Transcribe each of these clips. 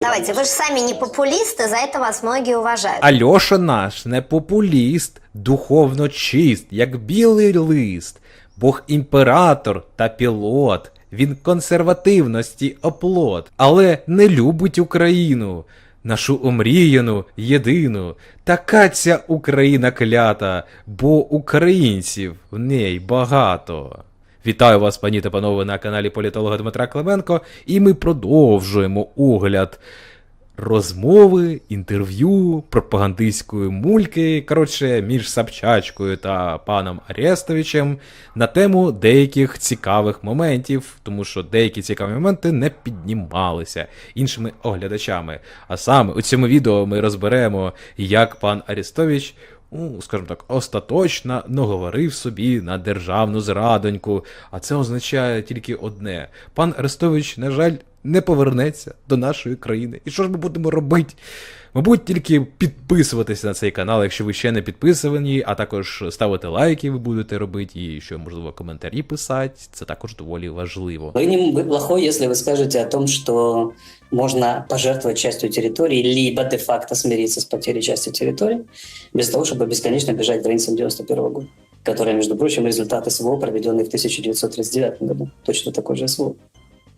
Давайте, вы же сами не популисты, за это вас многие уважают. Альоша наш не популіст, духовно чист, як білий лист, Бог імператор та пілот. Він консервативності оплот, але не любить Україну, нашу омріяну, єдину. Така ця Україна клята, бо українців в ній багато. Вітаю вас, пані та панове, на каналі політолога Дмитра Клименко, і ми продовжуємо огляд розмови, інтерв'ю, пропагандистської мульки, коротше, між Собчачкою та паном Арестовичем на тему деяких цікавих моментів, тому що деякі цікаві моменти не піднімалися іншими оглядачами. А саме у цьому відео ми розберемо, як пан Арестович ну, скажімо так, остаточно наговорив собі на державну зрадоньку. А це означає тільки одне: пан Арестович, на жаль, не повернеться до нашої країни. І що ж ми будемо робити? Мабуть, тільки підписуватися на цей канал, якщо ви ще не підписані, а також ставити лайки ви будете робити, і що, можливо, коментарі писати. Це також доволі важливо. Вы, не, вы плохой, если вы скажете о том, что можно пожертвовать частью территории, либо де-факто смириться с потерей части территории, без того, чтобы бесконечно бежать к границам 91 года, которые, между прочим, результаты СВО, проведенные в 1939 году. Точно такой же СВО.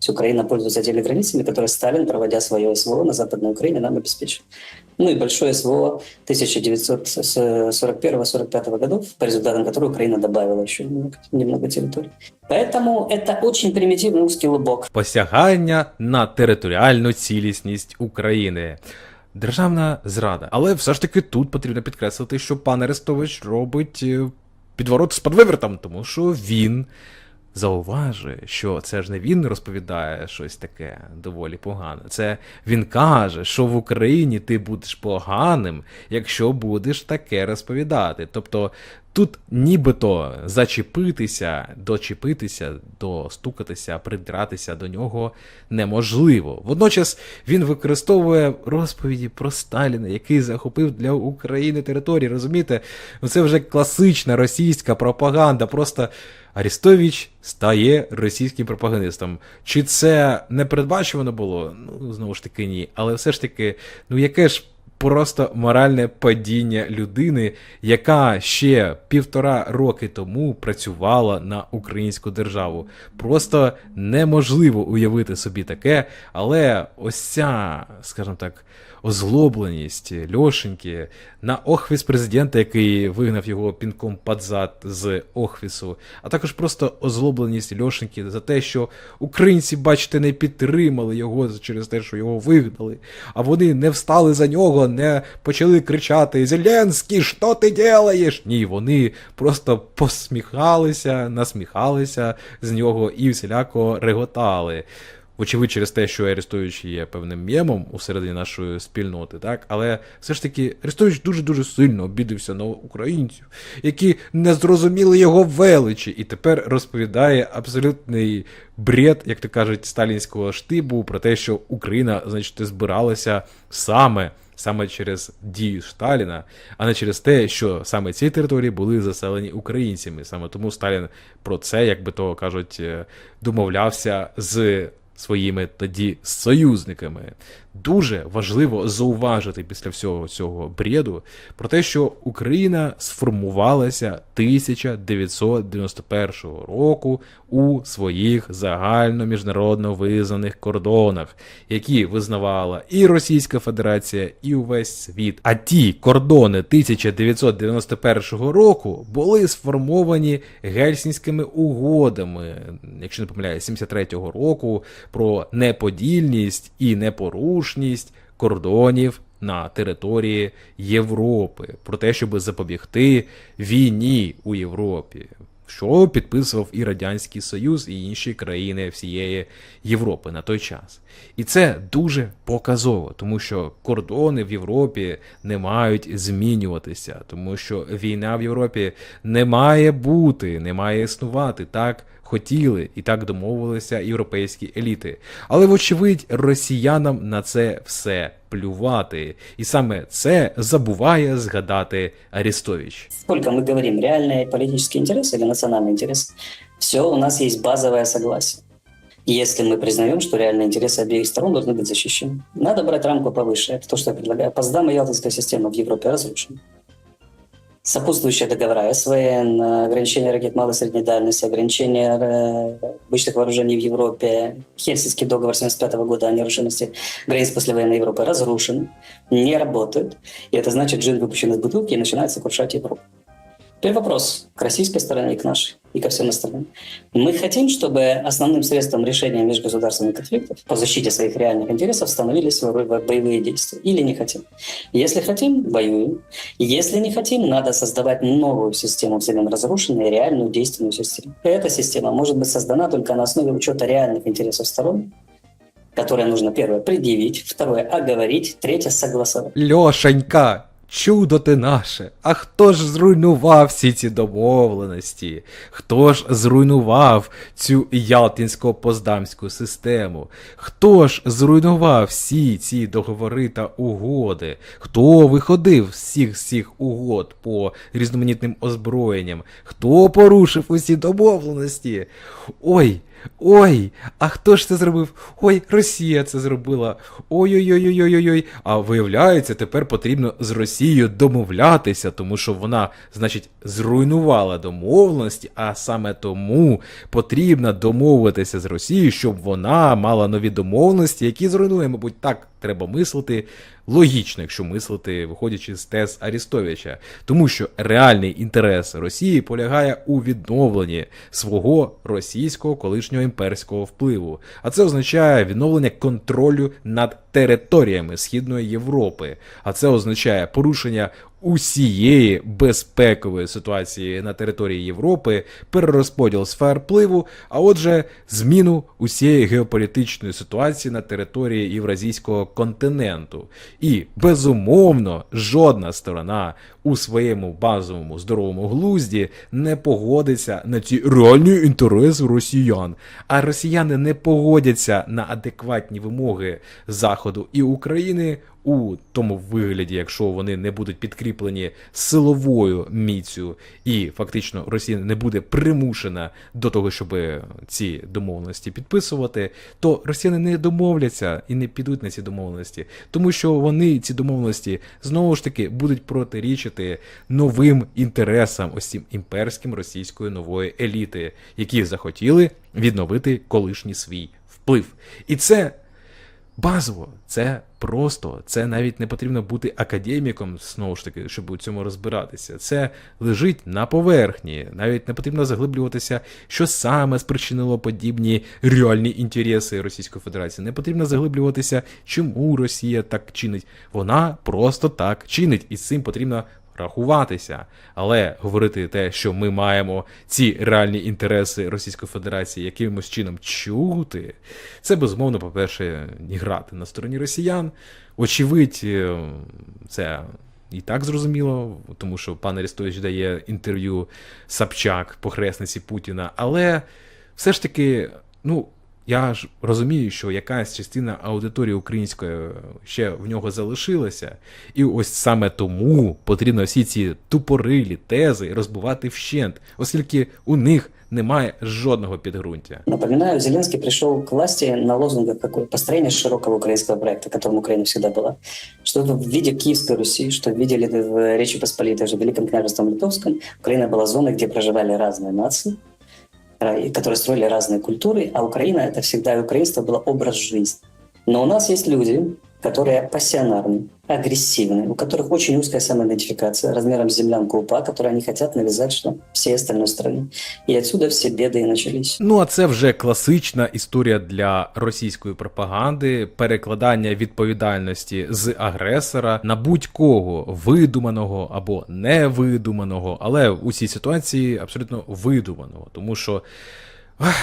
То есть Украина пользуется теми границами, которые Сталин, проводя свое СВО на Западной Украине, нам обеспечил. Ну и большое СВО 1941-45 годов, по результатам которого Украина добавила еще немного, немного территорий. Поэтому это очень примитивный узкий лубок. посягання на територіальну цілісність України. Державна зрада. Але все ж таки тут потрібно підкреслити, що пан Арестович робить е, підворот з подвивертом, тому що він зауважує, що це ж не він розповідає щось таке доволі погане. Це він каже, що в Україні ти будеш поганим, якщо будеш таке розповідати. Тобто тут нібито зачепитися, дочепитися, достукатися, придратися до нього неможливо. Водночас він використовує розповіді про Сталіна, який захопив для України території. Розумієте, це вже класична російська пропаганда. Просто Арістович стає російським пропагандистом. Чи це не передбачувано було? Ну, знову ж таки, ні. Але все ж таки, ну яке ж просто моральне падіння людини, яка ще півтора роки тому працювала на українську державу. Просто неможливо уявити собі таке, але ось ця, скажімо так, озлобленість Льошеньки на охвіс президента, який вигнав його пінком під зад з охвісу, а також просто озлобленість Льошеньки за те, що українці, бачите, не підтримали його через те, що його вигнали, а вони не встали за нього, не почали кричати Зеленський, що ти делаєш? Ні, вони просто посміхалися, насміхалися з нього і всіляко реготали. Вочевидь, через те, що Арестович є певним мємом у середині нашої спільноти, так але все ж таки Арестович дуже-дуже сильно обідався на українців, які не зрозуміли його величі, і тепер розповідає абсолютний бред, як то кажуть, сталінського штибу про те, що Україна, значить, збиралася саме. Саме через дію Сталіна, а не через те, що саме ці території були заселені українцями. Саме тому Сталін про це, як би то кажуть, е, домовлявся з своїми тоді союзниками. Дуже важливо зауважити після всього цього бреду про те, що Україна сформувалася 1991 року у своїх загально міжнародно визнаних кордонах, які визнавала і Російська Федерація, і увесь світ. А ті кордони 1991 року були сформовані гельсінськими угодами, якщо не помиляюсь, 73-го року про неподільність і непорушність кордонів на території Європи, про те, щоб запобігти війні у Європі. Що підписував і Радянський Союз, і інші країни всієї Європи на той час. І це дуже показово, тому що кордони в Європі не мають змінюватися, тому що війна в Європі не має бути, не має існувати так Хотіли і так домовилися європейські еліти. Але, вочевидь, росіянам на це все плювати. І саме це забуває згадати Арестович. Сколько мы говорим, реальные политические интересы или национальные интересы, все, у нас есть базовое согласие. если мы признаем, что реальные интересы обеих сторон должны быть защищены. Надо брать рамку повыше. Это то, что я предлагаю. Поздам и Ялтинская система в Европе разрушена. Сопутствующие договора СВН, ограничение ракет малой и средней дальности, ограничение э, обычных вооружений в Европе, Хельсинский договор 75 года о нерушимости границ послевоенной Европы разрушен, не работает. И это значит, джин выпущен из бутылки и начинает сокрушать Европу. Теперь вопрос к российской стороне и к нашей, и ко всем остальным. Мы хотим, чтобы основным средством решения межгосударственных конфликтов по защите своих реальных интересов становились боевые действия. Или не хотим. Если хотим, воюем. Если не хотим, надо создавать новую систему взамен разрушенной, реальную действенную систему. Эта система может быть создана только на основе учета реальных интересов сторон, которые нужно, первое, предъявить, второе, оговорить, третье, согласовать. Льошенька, чудо ти наше. А хто ж зруйнував всі ці домовленості? Хто ж зруйнував цю ялтинсько-поздамську систему? Хто ж зруйнував всі ці договори та угоди? Хто виходив з всіх всіх угод по різноманітним озброєнням? Хто порушив усі домовленості? Ой, Ой, а хто ж це зробив? Ой, Росія це зробила. Ой-ой-ой-ой-ой-ой. А виявляється, тепер потрібно з Росією домовлятися, тому що вона, значить, зруйнувала домовленості, а саме тому потрібно домовитися з Росією, щоб вона мала нові домовленості, які зруйнує, мабуть, так треба мислити. Логічно, якщо мислити, виходячи з тез Арістовича, тому що реальний інтерес Росії полягає у відновленні свого російського колишнього імперського впливу. А це означає відновлення контролю над територіями Східної Європи. А це означає порушення усієї безпекової ситуації на території Європи, перерозподіл сфер впливу, а отже, зміну усієї геополітичної ситуації на території Євразійського континенту. І безумовно, жодна сторона у своєму базовому здоровому глузді не погодиться на ці реальні інтереси росіян. А росіяни не погодяться на адекватні вимоги Заходу і України у тому вигляді, якщо вони не будуть підкріплені силовою міцю, і фактично Росія не буде примушена до того, щоб ці домовленості підписувати, то росіяни не домовляться і не підуть на ці домовленості, тому що вони ці домовленості знову ж таки будуть протирічити новим інтересам ось цим імперським російської нової еліти, які захотіли відновити колишній свій вплив. І це базово, це просто, це навіть не потрібно бути академіком, знову ж таки, щоб у цьому розбиратися. Це лежить на поверхні, навіть не потрібно заглиблюватися, що саме спричинило подібні реальні інтереси Російської Федерації. Не потрібно заглиблюватися, чому Росія так чинить. Вона просто так чинить, і з цим потрібно рахуватися. Але говорити те, що ми маємо ці реальні інтереси Російської Федерації якимось чином чути, це безумовно, по-перше, грати на стороні росіян. Очевидь, е, це. І так зрозуміло, тому що пан Арестович дає інтерв'ю Собчак, похресниці Путіна. Але все ж таки, ну, я ж розумію, що якась частина аудиторії української ще в нього залишилася, і ось саме тому потрібно всі ці тупорилі тези розбивати вщент, оскільки у них немає жодного підґрунтя. Напоминаю, Зеленский пришел к власти на лозунгах какое построение широкого украинского проекта, которым Украина всегда была. Что в виде Киевской Руси, что в виде ли- в Речи Посполитой, же в Великом княжестве Литовском, Украина была зоной, где проживали разные нации, э, и которые строили разные культуры, а Украина это всегда, и украинство было образ жизни. Но у нас есть люди, которые пассионарны, агрессивны, у которых очень узкая самоидентификация размером с землянку УПА, которые они хотят навязать что всей остальной стране. И отсюда все беды и начались. Ну, а це вже класична історія для російської пропаганди, перекладання відповідальності з агресора на будь-кого видуманого або невидуманого, але у цій ситуації абсолютно видуманого, тому що. ах,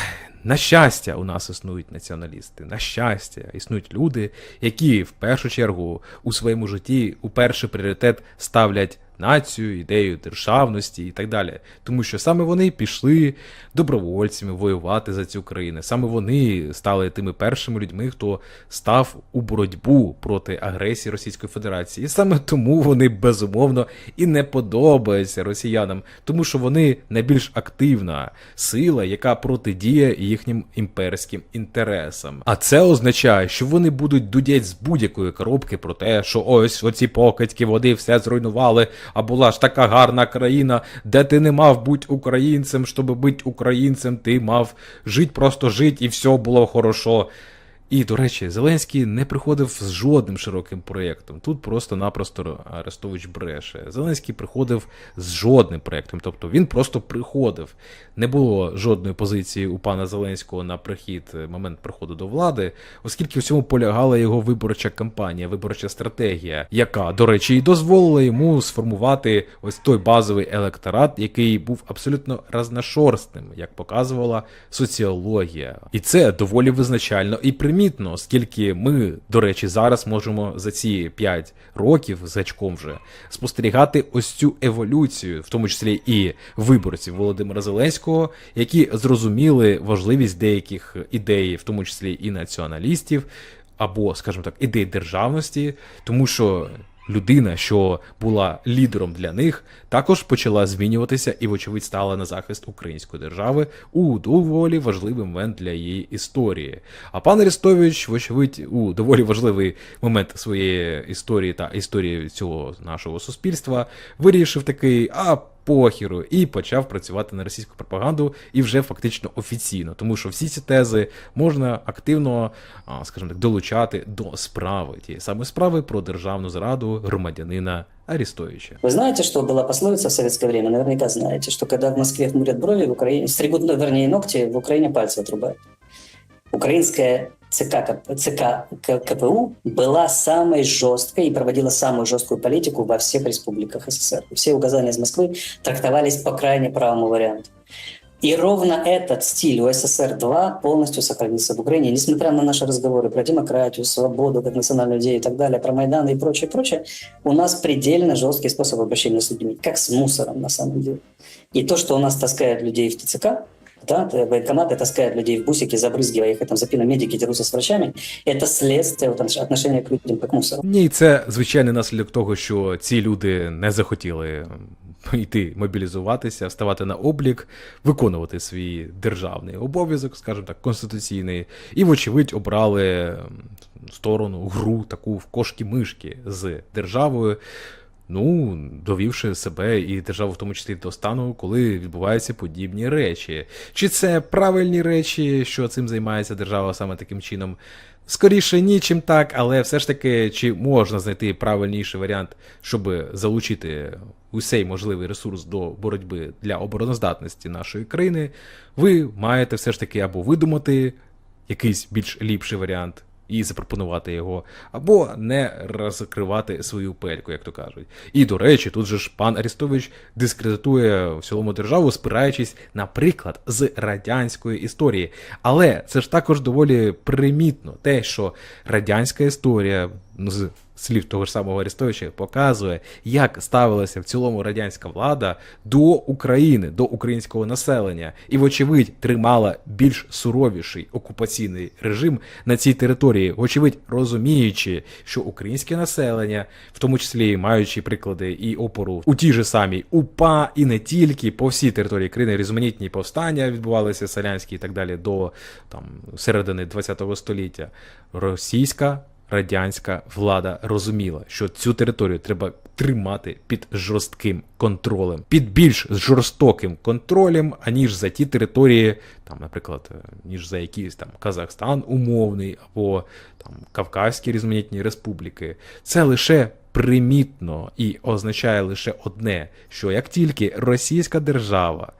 на щастя, у нас існують націоналісти. На щастя, існують люди, які в першу чергу у своєму житті у перший пріоритет ставлять націю, ідею державності і так далі. Тому що саме вони пішли добровольцями воювати за цю країну. Саме вони стали тими першими людьми, хто став у боротьбу проти агресії Російської Федерації. І саме тому вони безумовно і не подобаються росіянам, тому що вони найбільш активна сила, яка протидіє їхнім імперським інтересам. А це означає, що вони будуть дудять з будь-якої коробки про те, що ось оці покидьки води все зруйнували, а була ж така гарна країна, де ти не мав бути українцем, щоб бути українцем, ти мав жити, просто жити, і все було хорошо. І, до речі, Зеленський не приходив з жодним широким проєктом. Тут просто-напросто Арестович бреше. Зеленський приходив з жодним проєктом. Тобто він просто приходив. Не було жодної позиції у пана Зеленського на прихід е, момент приходу до влади, оскільки в цьому полягала його виборча кампанія, виборча стратегія, яка, до речі, і дозволила йому сформувати ось той базовий електорат, який був абсолютно разношорстним, як показувала соціологія. І це доволі визначально і примітно, оскільки ми, до речі, зараз можемо за ці 5 років з гачком вже спостерігати ось цю еволюцію, в тому числі і виборців Володимира Зеленського, які зрозуміли важливість деяких ідей, в тому числі і націоналістів, або, скажімо так, ідей державності, тому що людина, що була лідером для них, також почала змінюватися і, вочевидь, стала на захист української держави у доволі важливий момент для її історії. А пан Арестович, вочевидь, у доволі важливий момент своєї історії та історії цього нашого суспільства, вирішив такий, а похіру, і почав працювати на російську пропаганду і вже фактично офіційно, тому що всі ці тези можна активно, а, скажімо так, долучати до справи тієї саме справи про державну зраду громадянина Арестовича. Вы знаете, что была пословица в советское время? Наверняка знаете, что когда в Москве хмурят брови, в Украине стригут, ну, вернее, ногти, в Украине пальцы отрубают. Украинская ЦК, ЦК КПУ была самой жесткой и проводила самую жесткую политику во всех республиках СССР. Все указания из Москвы трактовались по крайне правому варианту. И ровно этот стиль у СССР-2 полностью сохранился в Украине. Несмотря на наши разговоры про демократию, свободу, как национальную идею и так далее, про Майдан и прочее, прочее, у нас предельно жесткий способ обращения с людьми, как с мусором на самом деле. И то, что у нас таскают людей в ТЦК, да, т- военкоматы таскают людей в бусики, забрызгивая их, и там запиномедики дерутся с врачами, это следствие вот, отнош- отношения к людям как к мусору. Ні, це звичайний наслідок того, що ці люди не захотіли м, йти мобілізуватися, вставати на облік, виконувати свій державний обов'язок, скажімо так, конституційний, і, вочевидь, обрали м, сторону, гру таку в кошки-мишки з державою. Ну, довівши себе і державу в тому числі до стану, коли відбуваються подібні речі. Чи це правильні речі, що цим займається держава саме таким чином? Скоріше ні, чим так, але все ж таки, чи можна знайти правильніший варіант, щоб залучити усей можливий ресурс до боротьби для обороноздатності нашої країни, ви маєте все ж таки або видумати якийсь більш ліпший варіант і запропонувати його, або не розкривати свою пельку, як то кажуть. І до речі, тут же ж пан Арістович дискредитує в цілому державу, спираючись, наприклад, з радянської історії. Але це ж також доволі примітно те, що радянська історія з слів того ж самого Арестовича показує, як ставилася в цілому радянська влада до України, до українського населення, і, вочевидь, тримала більш суровіший окупаційний режим на цій території, вочевидь, розуміючи, що українське населення, в тому числі маючи приклади і опору у тій же самій УПА, і не тільки по всій території країни різноманітні повстання відбувалися селянські і так далі до там середини ХХ століття. Російська радянська влада розуміла, що цю територію треба тримати під жорстким контролем, під більш жорстоким контролем, аніж за ті території, там, наприклад, е, ніж за якийсь там Казахстан умовний або там Кавказькі різноманітні республіки. Це лише примітно і означає лише одне: що як тільки Російська держава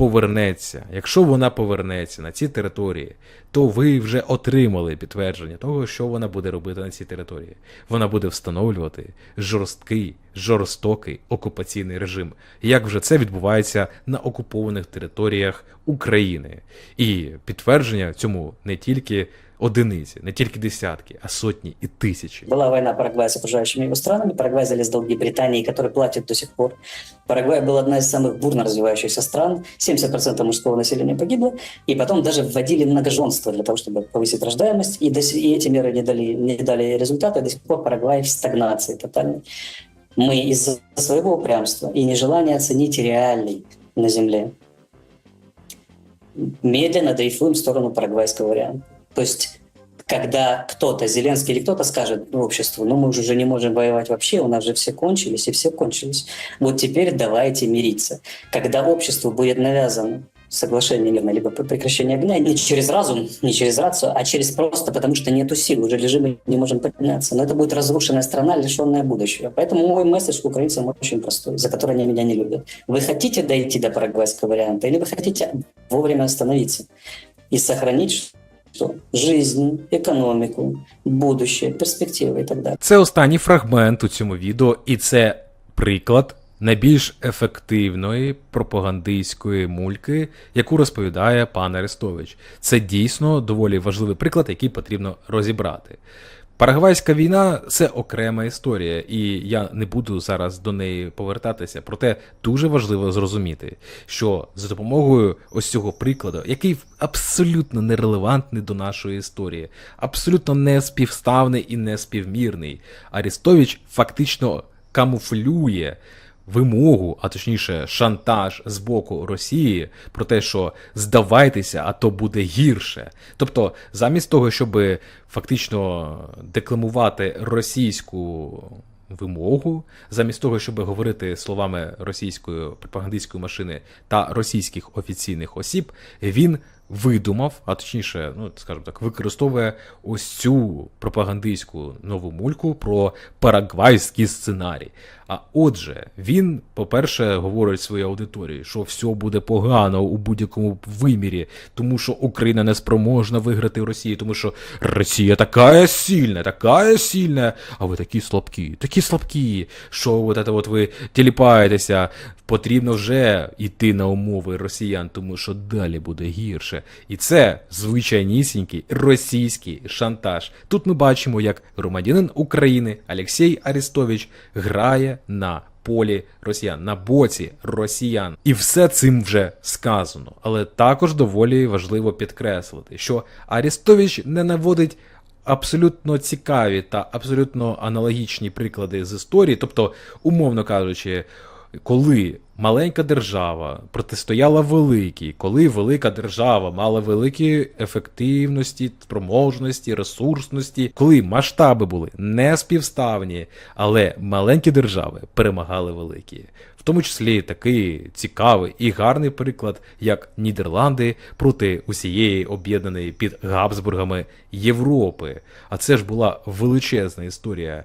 повернеться, якщо вона повернеться на ці території, то ви вже отримали підтвердження того, що вона буде робити на цій території. Вона буде встановлювати жорсткий, жорстокий окупаційний режим, як вже це відбувається на окупованих територіях України. І підтвердження цьому не тільки одиниці, не тільки десятки, а сотні і тисячі. Была война Парагвая с окружающими его странами. Парагвай залез в долги Британии, который платит до сих пор. Парагвай был одна из самых бурно развивающихся стран. 70% мужского населения погибло. И потом даже вводили многоженство для того, чтобы повысить рождаемость. И, до сих- и эти меры не дали, не дали результата. До сих пор Парагвай в стагнации тотальной. Мы из-за своего упрямства и нежелания оценить реалий на земле медленно дрейфуем в сторону парагвайского варианта. То есть когда кто-то, Зеленский или кто-то скажет обществу, ну мы уже не можем воевать вообще, у нас же все кончились, и все кончились. Вот теперь давайте мириться. Когда обществу будет навязано соглашение мирное, либо прекращение огня, не через разум, не через рацию, а через просто потому, что нету сил, уже лежим и не можем подняться. Но это будет разрушенная страна, лишенная будущего. Поэтому мой месседж к украинцам очень простой, за который они меня не любят. Вы хотите дойти до парагвайского варианта, или вы хотите вовремя остановиться и сохранить что? Жизнь, економіку, будущее, перспективи і так далі. Це останній фрагмент у цьому відео, і це приклад найбільш ефективної пропагандистської мульки, яку розповідає пан Арестович. Це дійсно доволі важливий приклад, який потрібно розібрати. Парагвайська війна це окрема історія, і я не буду зараз до неї повертатися. Проте дуже важливо зрозуміти, що за допомогою ось цього прикладу, який абсолютно нерелевантний до нашої історії, абсолютно не співставний і не співмірний, Арістович фактично камуфлює вимогу, а точніше, шантаж з боку Росії про те, що здавайтеся, а то буде гірше. Тобто, замість того, щоб фактично декламувати російську вимогу, замість того, щоб говорити словами російської пропагандистської машини та російських офіційних осіб, він видумав, а точніше, ну скажімо так, використовує ось цю пропагандистську нову мульку про парагвайський сценарій. А отже, він, по-перше, говорить своїй аудиторії, що все буде погано у будь-якому вимірі, тому що Україна не спроможна виграти Росію, тому що Росія така сильна, така сильна, а ви такі слабкі, такі слабкі, що от це от ви тіліпаєтеся, потрібно вже йти на умови росіян, тому що далі буде гірше. І це звичайнісінький російський шантаж. Тут ми бачимо, як громадянин України Олексій Арестович грає на полі росіян, на боці росіян. І все цим вже сказано. Але також доволі важливо підкреслити, що Арестович не наводить абсолютно цікаві та абсолютно аналогічні приклади з історії, тобто, умовно кажучи, коли маленька держава протистояла великій, коли велика держава мала великі ефективності, спроможності, ресурсності, коли масштаби були не співставні, але маленькі держави перемагали великі. В тому числі такий цікавий і гарний приклад, як Нідерланди проти усієї об'єднаної під Габсбургами Європи. А це ж була величезна історія.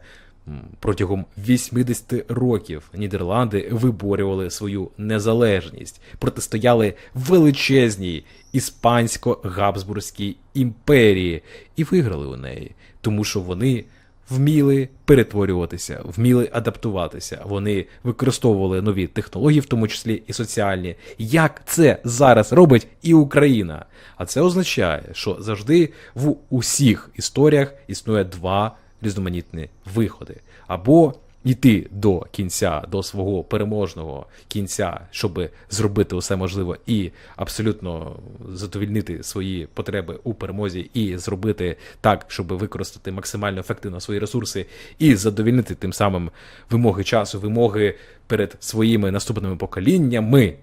Протягом 80 років Нідерланди виборювали свою незалежність, протистояли величезній іспансько-габсбурзькій імперії і виграли у неї, тому що вони вміли перетворюватися, вміли адаптуватися. Вони використовували нові технології, в тому числі і соціальні. Як це зараз робить і Україна? А це означає, що завжди в усіх історіях існує два різноманітні виходи. Або йти до кінця, до свого переможного кінця, щоб зробити усе можливе і абсолютно задовільнити свої потреби у перемозі, і зробити так, щоб використати максимально ефективно свої ресурси, і задовільнити тим самим вимоги часу, вимоги перед своїми наступними поколіннями.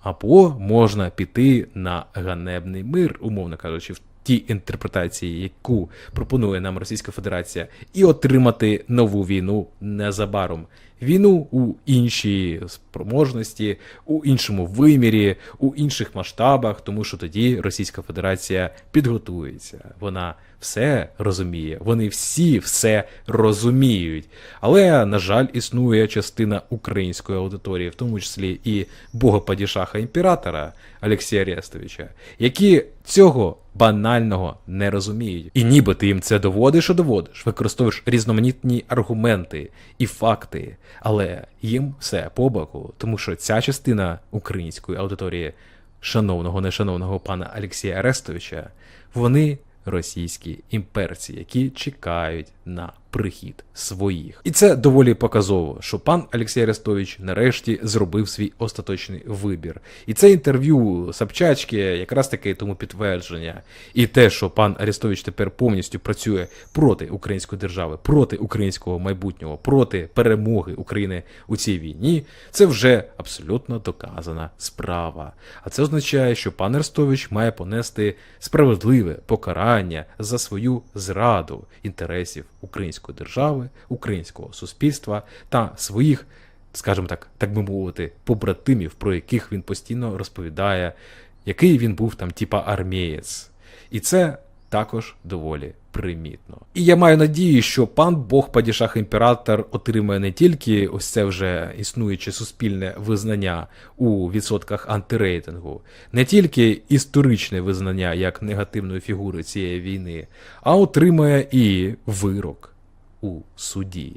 Або можна піти на ганебний мир, умовно кажучи, в тій інтерпретації, яку пропонує нам Російська Федерація, і отримати нову війну незабаром. Війну у іншій спроможності, у іншому вимірі, у інших масштабах, тому що тоді Російська Федерація підготується. Вона все розуміє, вони всі все розуміють. Але, на жаль, існує частина української аудиторії, в тому числі і богопадішаха імператора Олексія Арестовича, які цього банального не розуміють. І ніби ти їм це доводиш і доводиш, використовуєш різноманітні аргументи і факти, але їм все по боку, тому що ця частина української аудиторії, шановного нешановного пана Олексія Арестовича, вони російські імперці, які чекають на прихід своїх. І це доволі показово, що пан Олексій Арестович нарешті зробив свій остаточний вибір. І це інтерв'ю Собчачки якраз таки тому підтвердження. І те, що пан Арестович тепер повністю працює проти української держави, проти українського майбутнього, проти перемоги України у цій війні, це вже абсолютно доказана справа. А це означає, що пан Арестович має понести справедливе покарання за свою зраду інтересів української держави, українського суспільства та своїх, скажімо так, так би мовити, побратимів, про яких він постійно розповідає, який він був там, типа армієць. І це також доволі примітно. І я маю надію, що пан Бог Падішах імператор отримає не тільки ось це вже існуюче суспільне визнання у відсотках антирейтингу, не тільки історичне визнання як негативної фігури цієї війни, а отримає і вирок у суді.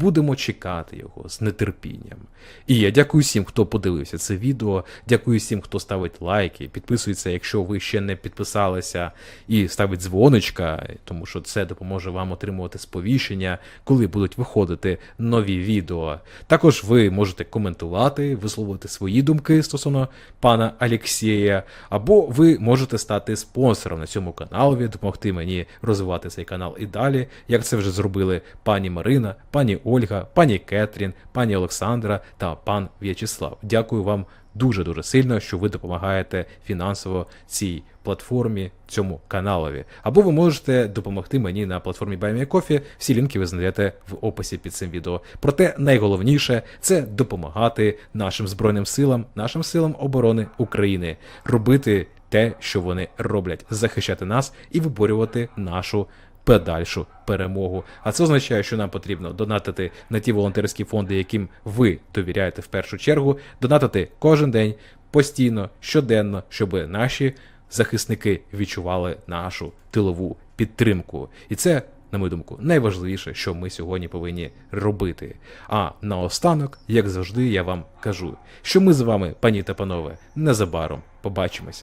Будемо чекати його з нетерпінням. І я дякую всім, хто подивився це відео. Дякую всім, хто ставить лайки, підписується, якщо ви ще не підписалися, і ставить дзвоничка, тому що це допоможе вам отримувати сповіщення, коли будуть виходити нові відео. Також ви можете коментувати, висловити свої думки стосовно пана Алексія, або ви можете стати спонсором на цьому каналі, допомогти мені розвивати цей канал і далі, як це вже зробили пані Марина, пані Ольга, пані Кетрін, пані Олександра та пан В'ячеслав. Дякую вам дуже дуже сильно, що ви допомагаєте фінансово цій платформі, цьому каналові. Або ви можете допомогти мені на платформі BuyMeCoffee. Всі лінки ви знайдете в описі під цим відео. Проте найголовніше це допомагати нашим збройним силам, нашим силам оборони України, робити те, що вони роблять, захищати нас і виборювати нашу подальшу перемогу. А це означає, що нам потрібно донатити на ті волонтерські фонди, яким ви довіряєте в першу чергу, донатити кожен день, постійно, щоденно, щоб наші захисники відчували нашу тилову підтримку. І це. На мою думку, найважливіше, що ми сьогодні повинні робити. А наостанок, як завжди, я вам кажу, що ми з вами, пані та панове, незабаром побачимось.